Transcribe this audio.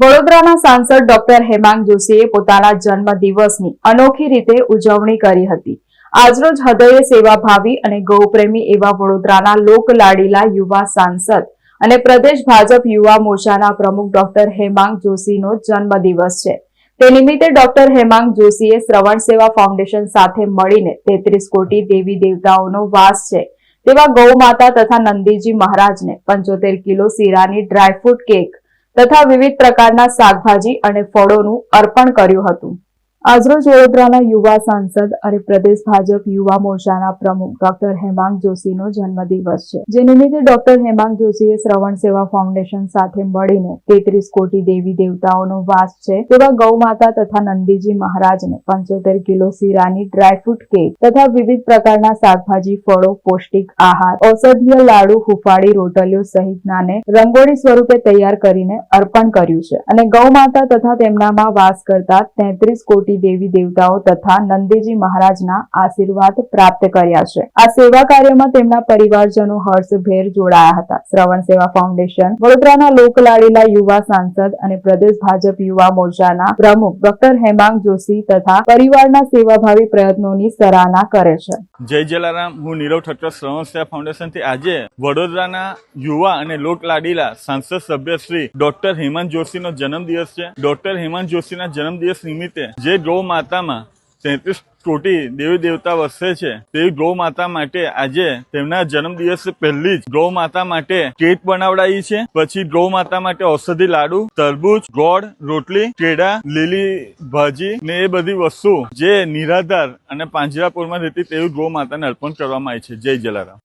વડોદરાના સાંસદ ડોક્ટર હેમાંગ જોશીએ પોતાના જન્મ દિવસની અનોખી રીતે ઉજવણી કરી હતી. આજરોજ હૃદયે સેવાભાવી અને ગૌપ્રેમી એવા વડોદરાના લોકલાડીલા યુવા સાંસદ અને પ્રદેશ ભાજપ યુવા મોરચાના પ્રમુખ ડોક્ટર હેમાંગ જોશીનો જન્મદિવસ છે. તે નિમિત્તે ડોક્ટર હેમાંગ જોશીએ શ્રવણ સેવા ફાઉન્ડેશન સાથે મળીને તેત્રીસ કોટી દેવી દેવતાઓનો વાસ છે. તેવા ગૌ માતા તથા નંદીજી મહારાજને પંચોતેર કિલો શીરાની ડ્રાયફ્રૂટ કેક તથા વિવિધ પ્રકારના શાકભાજી અને ફળોનું અર્પણ કર્યું હતું. આજરોજ વડોદરાના યુવા સાંસદ અને પ્રદેશ ભાજપ યુવા મોરચાના પ્રમુખ ડોક્ટર હેમાંગ જોશીનો જન્મદિવસ છે. જે નિમિત્તે ડોક્ટર હેમાંગ જોશીએ શ્રવણ સેવા ફાઉન્ડેશન સાથે મળીને તેત્રીસ કોટી દેવી દેવતાઓનો વાસ છે તેવા ગૌ માતા તથા નંદીજી મહારાજને પંચોતેર કિલો શીરાની ડ્રાયફ્રૂટ કેક તથા વિવિધ પ્રકારના શાકભાજી, ફળો, પૌષ્ટિક આહાર, ઔષધીય લાડુ, હુફાળી રોટલીઓ સહિતનાને રંગોળી સ્વરૂપે તૈયાર કરીને અર્પણ કર્યું છે અને ગૌ માતા તથા તેમનામાં વાસ કરતા તેત્રીસ કોટી દેવી દેવતાઓ તથા નંદીજી મહારાજના આશીર્વાદ પ્રાપ્ત કર્યા છે. આ સેવા કાર્યમાં તેમના પરિવારજનો હર્ષભેર જોડાયા હતા. શ્રવણ સેવા ફાઉન્ડેશન, વડોદરાના લોકલાડીલા યુવા સાંસદ અને પ્રદેશ ભાજપ યુવા મોરચાના પ્રમુખ ડોક્ટર હેમાંગ જોશી તથા પરિવારના સેવાભાવી પ્રયત્નોની સરાહના કરે છે. જય જલારામ, હું નીરવ ઠક્કર, શ્રવણ સેવા ફાઉન્ડેશનથી આજે વડોદરાના યુવા અને લોકલાડીલા સાંસદ સભ્ય શ્રી ડોક્ટર હેમંત જોશીનો જન્મદિવસ છે. ડોક્ટર હેમંત જોશીના જન્મદિવસ નિમિત્તે જે ગૌ માતામાં તેત્રીસ કોટી દેવી દેવતા વસે છે. તેવી ગૌ માતા માટે આજે તેમના જન્મદિવસ પહેલી જ ગૌ માતા માટે કેક બનાવડાવી છે. પછી ગૌ માતા માટે ઔષધિ લાડુ, તરબૂચ, ગોળ, રોટલી, કેળા, લીલી ભાજી ને એ બધી વસ્તુ જે નિરાધાર અને પાંજરાપુરમાં રહેતી તેવી ગૌ માતાને અર્પણ કરવામાં આવી છે. જય જલારામ.